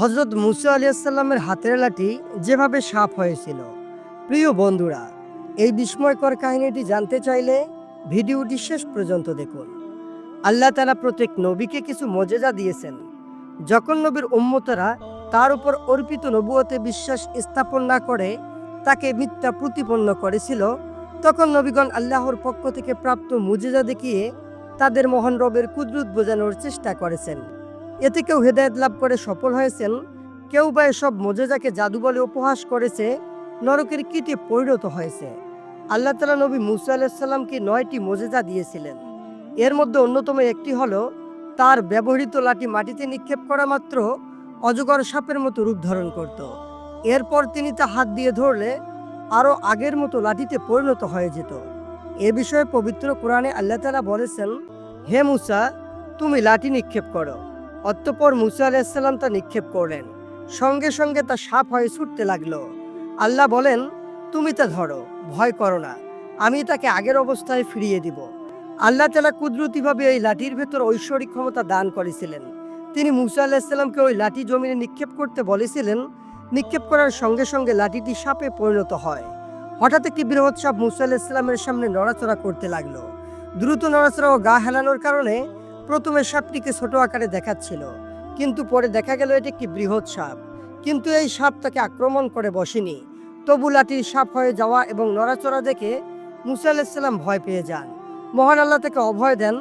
হজরত মুসা আলিয়াল্লামের হাতের লাঠি যেভাবে সাপ হয়েছিল। প্রিয় বন্ধুরা, এই বিস্ময়কর কাহিনীটি জানতে চাইলে ভিডিওটি শেষ পর্যন্ত দেখুন। আল্লাহ তালা প্রত্যেক নবীকে কিছু মজেজা দিয়েছেন। যখন নবীর উম্মতরা তার উপর অর্পিত নবুয়তে বিশ্বাস স্থাপন না করে তাকে মিথ্যা প্রতিপন্ন করেছিল, তখন নবীগণ আল্লাহর পক্ষ থেকে প্রাপ্ত মুজেজা দেখিয়ে তাদের মহান রবের কুদরত বোঝানোর চেষ্টা করেছেন। এতে কেউ হেদায়ত লাভ করে সফল হয়েছেন, কেউ বা এসব মোজেজাকে জাদু বলে উপহাস করেছে, নরকের কীটে পরিণত হয়েছে। আল্লাহ তালা নবী মুসা আলাহিসাল্লামকে নয়টি মোজেজা দিয়েছিলেন। এর মধ্যে অন্যতম একটি হল, তার ব্যবহৃত লাঠি মাটিতে নিক্ষেপ করা মাত্র অজগর সাপের মতো রূপ ধারণ করত। এরপর তিনি তা হাত দিয়ে ধরলে আরও আগের মতো লাঠিতে পরিণত হয়ে যেত। এ বিষয়ে পবিত্র কোরআনে আল্লাহ তালা বলেছেন, হে মুসা, তুমি লাঠি নিক্ষেপ করো। অতঃপর মুসা আলাহিসাল্লাম তা নিক্ষেপ করলেন। সঙ্গে সঙ্গে তা সাপ হয়ে ছুটতে লাগল। আল্লাহ বলেন, তুমি তা ধরো, ভয় করো না। আমি তাকে আগের অবস্থায় ফিরিয়ে দিব। আল্লাহ তালা কুদরতিভাবে এই লাঠির ভেতর ঐশ্বরিক ক্ষমতা দান করেছিলেন। তিনি মুসা আলাহিসাল্লামকে ওই লাঠি জমিনে নিক্ষেপ করতে বলেছিলেন। নিক্ষেপ করার সঙ্গে সঙ্গে লাঠিটি সাপে পরিণত হয়। হঠাৎ একটি বৃহৎ সাপ মুসা আলাহিসাল্লামের সামনে নড়াচড়া করতে লাগল। দ্রুত নড়াচড়া ও গা হেলানোর কারণে প্রথমে সাপটিকে ছোট আকারে দেখাচ্ছিল, কিন্তু পরে দেখা গেল এটি একটি বৃহৎ সাপ। কিন্তু এই সাপ তাকে আক্রমণ করে বসেনি। তবু লাঠির সাপ হয়ে যাওয়া এবং নড়াচড়া দেখে মুসা আলাহিসাল্লাম ভয় পেয়ে যান। মহান আল্লাহ তাকে অভয় দেন,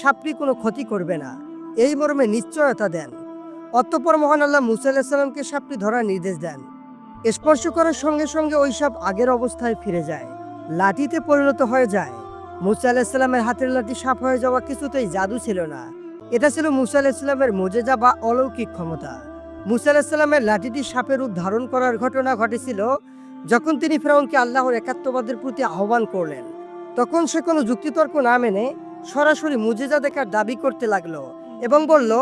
সাপটি কোনো ক্ষতি করবে না। এই মর্মে নিশ্চয়তা দেন। অতঃপর মহান আল্লাহ মুসা আলাহিসাল্লামকে সাপটি ধরার নির্দেশ দেন। স্পর্শ করার সঙ্গে সঙ্গে ওই সাপ আগের অবস্থায় ফিরে যায়। লাঠিতে পরিণত হয়ে যায়। মুসা আলাহিসাল্লামের হাতের লাঠি সাপ হয়ে যাওয়া কিছুতেই জাদু ছিল না। এটা ছিল মুসা আলাহিসাল্লামের মোজেজা বা অলৌকিক ক্ষমতা। মুসা আলাহিসাল্লামের লাঠিটি সাপের রূপ ধারণ করার ঘটনা ঘটেছিল যখন তিনি ফেরাউনকে আল্লাহর একাত্মবাদের প্রতি আহ্বান করলেন। তখন সে কোনো যুক্তিতর্ক না মেনে সরাসরি মুজেজা দেখার দাবি করতে লাগল এবং বলল,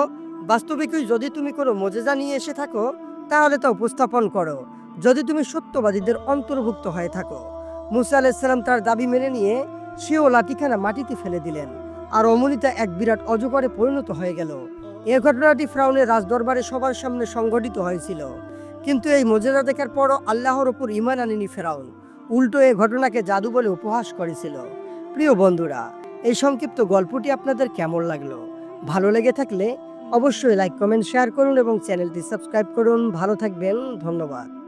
বাস্তবিকই যদি তুমি কোনো মোজেজা নিয়ে এসে থাকো, তাহলে তা উপস্থাপন করো। যদি তুমি সত্যবাদীদের অন্তর্ভুক্ত হয়ে থাকো। মুসা আলাহিসাল্লাম তার দাবি মেনে নিয়ে সেও লাঠিখানা মাটিতে ফেলে দিলেন। আর অমনিতা এক বিরাট অজগরে পরিণত হয়ে গেল। এ ঘটনাটি ফ্রাউনের রাজদরবারে সবার সামনে সংঘটিত হয়েছিল। কিন্তু এই মোজেজা দেখার পরও আল্লাহর ওপর ইমান আনেনি ফেরাউন। উল্টো এ ঘটনাকে জাদু বলে উপহাস করেছিল। প্রিয় বন্ধুরা, এই সংক্ষিপ্ত গল্পটি আপনাদের কেমন লাগল? ভালো লেগে থাকলে অবশ্যই লাইক, কমেন্ট, শেয়ার করুন এবং চ্যানেলটি সাবস্ক্রাইব করুন। ভালো থাকবেন। ধন্যবাদ।